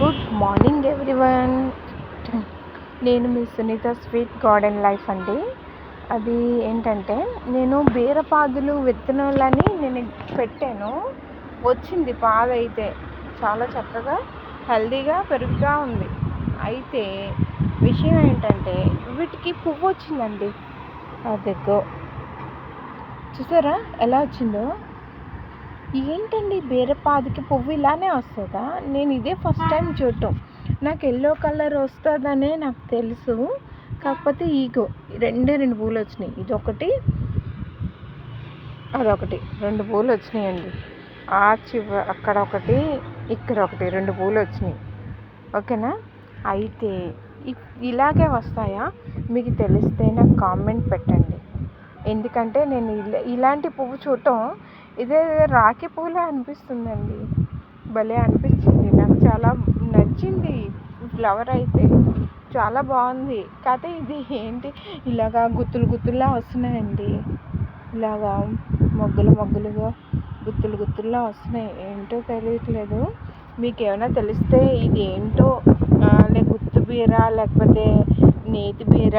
Good morning everyone. నేను మీ Sunitha sweet garden life అండి. అది ఏంటంటే నేను బీరపాదులు విత్తనాలని నేను పెట్టాను. వచ్చింది పాదు అయితే చాలా చక్కగా హెల్దీగా పెరుగుతూ ఉంది. అయితే విషయం ఏంటంటే వీటికి పువ్వు వచ్చిందండి. అదిగో. చూసారా? ఎలా వచ్చిందో? ఏంటండి బీరపాదుకి పువ్వు ఇలానే వస్తుందా? నేను ఇదే ఫస్ట్ టైం చూడటం. నాకు ఎల్లో కలర్ వస్తుందనే నాకు తెలుసు. కాకపోతే ఈగో రెండే రెండు పూలు వచ్చినాయి. ఇదొకటి అదొకటి. రెండు పూలు వచ్చినాయండి. ఆ చివ అక్కడ ఒకటి ఇక్కడ ఒకటి రెండు పూలు వచ్చినాయి. ఓకేనా? అయితే ఇలాగే వస్తాయా? మీకు తెలిస్తే నాకు కామెంట్ పెట్టండి. ఎందుకంటే నేను ఇలా ఇలాంటి పువ్వు చూడటం ఇదే రాఖీ పూలే అనిపిస్తుందండి. భలే అనిపించింది నాకు చాలా నచ్చింది ఫ్లవర్ అయితే. చాలా బాగుంది. కాకపోతే ఇది ఏంటి? ఇలాగా గుత్తులు గుత్తుల్లా వస్తున్నాయండి. ఇలాగా మొగ్గులు మొగ్గులుగా గుత్తులు గుత్తుల్లా వస్తున్నాయి. ఏంటో తెలియట్లేదు. మీకు ఏమైనా తెలిస్తే ఇది ఏంటో ఆ, లే గుత్తు బీర లేకపోతే నేతి బీర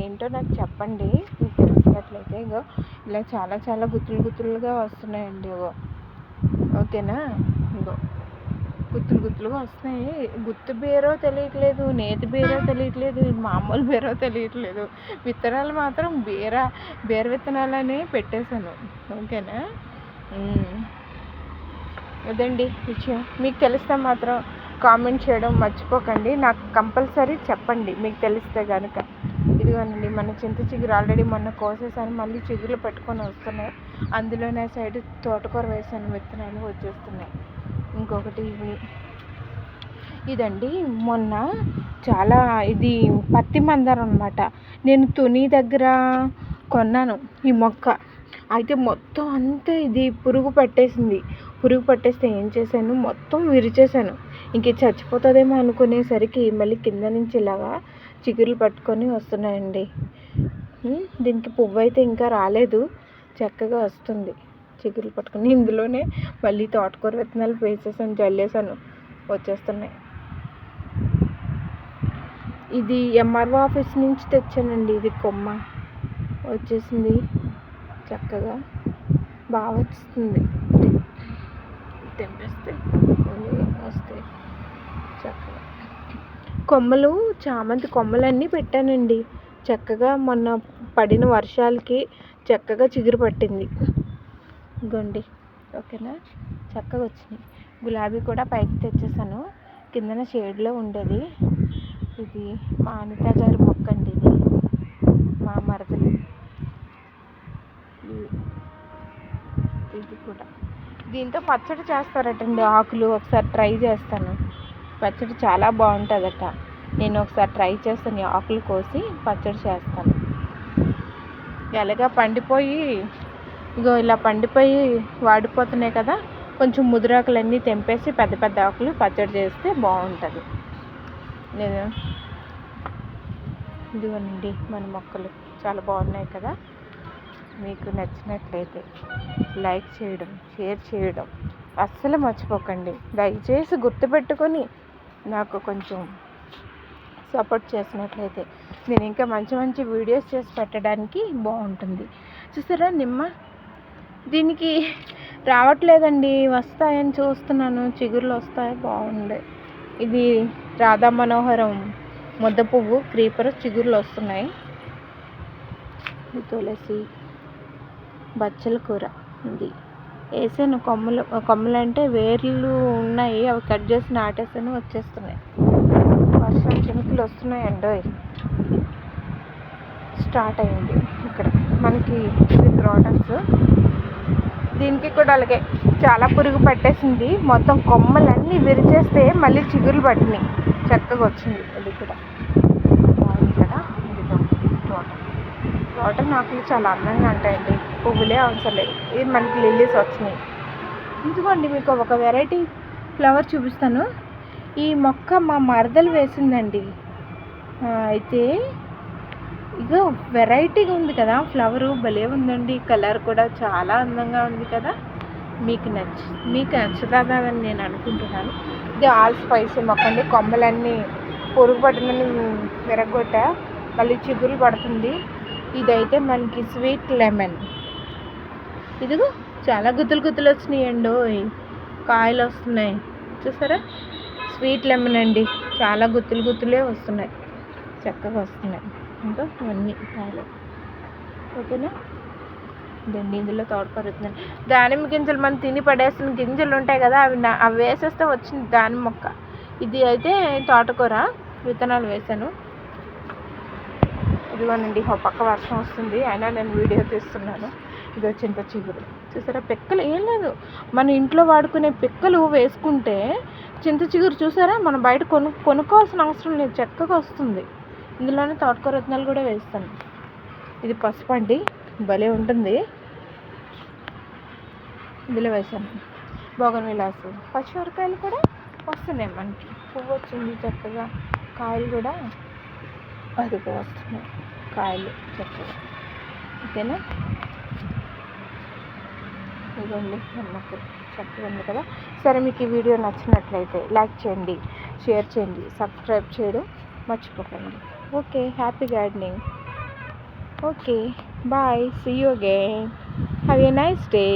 ఏంటో నాకు చెప్పండి. మీకు తెలిసినట్లయితే ఇగో ఇలా చాలా చాలా గుత్తులు గుత్తులుగా వస్తున్నాయండి ఇగో. ఓకేనా? ఇగో. గుత్తులు గుత్తులుగా వస్తున్నాయి. గుత్తు బీరో తెలియట్లేదు నేతి బీరో తెలియట్లేదు మామూలు బీరో తెలియట్లేదు. విత్తనాలు మాత్రం బీర బీర విత్తనాలనే పెట్టేశాను. ఓకేనా? అదండి విషయం. మీకు తెలిస్తే మాత్రం కామెంట్ చేయడం మర్చిపోకండి. నాకు కంపల్సరీ చెప్పండి. మీకు తెలిస్తే కనుక ఇదిగోనండి మన చింత చిగురు ఆల్రెడీ మొన్న కోసేసాను. మళ్ళీ చిగురు పెట్టుకొని వస్తున్నాయి. అందులోనే సైడ్ తోటకూర వేసాను. విత్తనాలు వచ్చేస్తున్నాయి. ఇంకొకటి ఇవి. ఇదండి. మొన్న చాలా ఇది పత్తి మందారం అనమాట నేను తుని దగ్గర కొన్నాను ఈ మొక్క. అయితే మొత్తం అంతా ఇది పురుగు పట్టేసింది. పురుగు పట్టేస్తే ఏం చేశాను? మొత్తం విరిచేశాను. ఇంక చచ్చిపోతుందేమో అనుకునేసరికి మళ్ళీ కింద నుంచి ఇలాగా చిగురులు పట్టుకొని వస్తున్నాయండి. దీనికి పువ్వు అయితే ఇంకా రాలేదు. చక్కగా వస్తుంది. చిగురులు పట్టుకొని ఇందులోనే మళ్ళీ తోటకూర విత్తనాలు వేసేసాను జల్లేసాను. వచ్చేస్తున్నాయి. ఇది ఎంఆర్ఓ ఆఫీస్ నుంచి తెచ్చానండి ఇది కొమ్మ. వచ్చేసింది. చక్కగా బాగా వస్తుంది తెంపేస్తే వస్తాయి. చక్కగా. కొమ్మలు చామంతి కొమ్మలన్నీ పెట్టానండి. చక్కగా మొన్న పడిన వర్షాలకి చక్కగా చిగురు పట్టింది. ఇగోండి ఓకేనా? చక్కగా వచ్చినాయి. గులాబీ కూడా పైకి తెచ్చేసాను. కిందన షేడ్లో ఉండేది. ఇది మా అనిత గారి మొక్క అండి ఇది. మా మరదలు. ఇది- ఇది కూడా. దీంతో పచ్చడి చేస్తారటండి ఆకులు. ఒకసారి ట్రై చేస్తాను. పచ్చడి చాలా బాగుంటుందట. నేను ఒకసారి ట్రై చేస్తాను ఆకులు కోసి పచ్చడి చేస్తాను. ఎలాగా పండిపోయి ఇగో ఇలా పండిపోయి వాడిపోతున్నాయి కదా కొంచెం ముదురాకులన్నీ తెంపేసి పెద్ద పెద్ద ఆకులు పచ్చడి చేస్తే బాగుంటుంది. నేను ఇదిగోనండి మన మొక్కలు చాలా బాగున్నాయి కదా. మీకు నచ్చినట్లయితే లైక్ చేయడం షేర్ చేయడం అస్సలు మర్చిపోకండి. దయచేసి గుర్తుపెట్టుకొని నాకు కొంచెం సపోర్ట్ చేసినట్లయితే. నేను ఇంకా మంచి మంచి వీడియోస్ చేసి పెట్టడానికి బాగుంటుంది. చూసారా నిమ్మ? దీనికి రావట్లేదండి. వస్తాయని చూస్తున్నాను. చిగుర్లు వస్తాయి. బాగుండే ఇది రాధా మనోహరం ముద్ద పువ్వు క్రీపర్ చిగురులు వస్తున్నాయి. తులసి బచ్చల కూర ఇది వేసాను. కొమ్మలు కొమ్మలు అంటే వేర్లు ఉన్నాయి. అవి కట్ చేసి నాటేసాను. వచ్చేస్తున్నాయి. వర్షం చినుకులు వస్తున్నాయి అండి స్టార్ట్ అయింది ఇక్కడ. మనకి ప్రోడక్ట్స్ దీనికి కూడా అలాగే చాలా పురుగు పట్టేసింది. మొత్తం కొమ్మలన్నీ విరిచేస్తే మళ్ళీ చిగురు పట్టినాయి. చక్కగా వచ్చింది. అది కూడా బాగుంది కదా ఇదిగో తోట వాటర్ నాకు చాలా అందంగా ఉంటాయండి. పువ్వులే అవసరం లేదు. ఇది మనకి లిల్లీస్ వచ్చినాయి. ఇదిగోండి మీకు ఒక వెరైటీ ఫ్లవర్ చూపిస్తాను. ఈ మొక్క మా మరదలు వేసిందండి. అయితే ఇగో వెరైటీగా ఉంది కదా. ఫ్లవరు భలే ఉందండి. కలర్ కూడా చాలా అందంగా ఉంది కదా. మీకు నచ్చి మీకు నచ్చుతుందని నేను అనుకుంటున్నాను. ఇది ఆల్ స్పైసీ మొక్క అండి. కొమ్మలన్నీ పొరుగు పట్టిందని విరగొట్ట. మళ్ళీ చిగురు పడుతుంది. ఇదైతే మనకి స్వీట్ లెమన్. ఇదిగో చాలా గుత్తులు గుత్తులు వచ్చినాయండి కాయలు వస్తున్నాయి. చూసారా? స్వీట్ లెమన్ అండి. చాలా గుత్తులు గుత్తులే వస్తున్నాయి. చక్కగా వస్తున్నాయి. ఇంకా ఇవన్నీ కాయలు. ఓకేనా? దండి ఇందులో తోటపరుతున్నాను దానిమ్మ గింజలు మనం తిని పడేసిన గింజలు ఉంటాయి కదా అవి అవి వేసేస్తే వచ్చింది దానిమ్మ మొక్క. ఇది అయితే తోటకూర. విత్తనాలు వేసాను ఇదిగోనండి ఒక పక్క వర్షం వస్తుంది. అయినా నేను వీడియో తీస్తున్నాను. ఇది చింత చిగురు. చూసారా? పిక్కలు ఏం లేదు. మన ఇంట్లో వాడుకునే పిక్కలు వేసుకుంటే చింత చిగురు చూసారా? మనం బయట కొను కొనుక్కోవాల్సిన అవసరం లేదు. చక్కగా వస్తుంది. ఇందులోనే తోటకూర రత్నాలు కూడా వేస్తాను. ఇది పసుపు అండి. భలే ఉంటుంది. ఇందులో వేసాను బోగన్ విలాసు పచ్చిమిరకాయలు కూడా వస్తున్నాయి మనకి. పువ్వు వచ్చింది చక్కగా. కాయలు కూడా అదిగో వస్తున్నాయి. కాయలు చక్కగా ఓకేనా? ఇదండి నమ్మకం చక్కగా ఉంది కదా. సరే మీకు ఈ వీడియో నచ్చినట్లయితే లైక్ చేయండి షేర్ చేయండి సబ్స్క్రైబ్ చేయడం మర్చిపోకండి. Okay happy gardening. Okay bye see you again have a nice day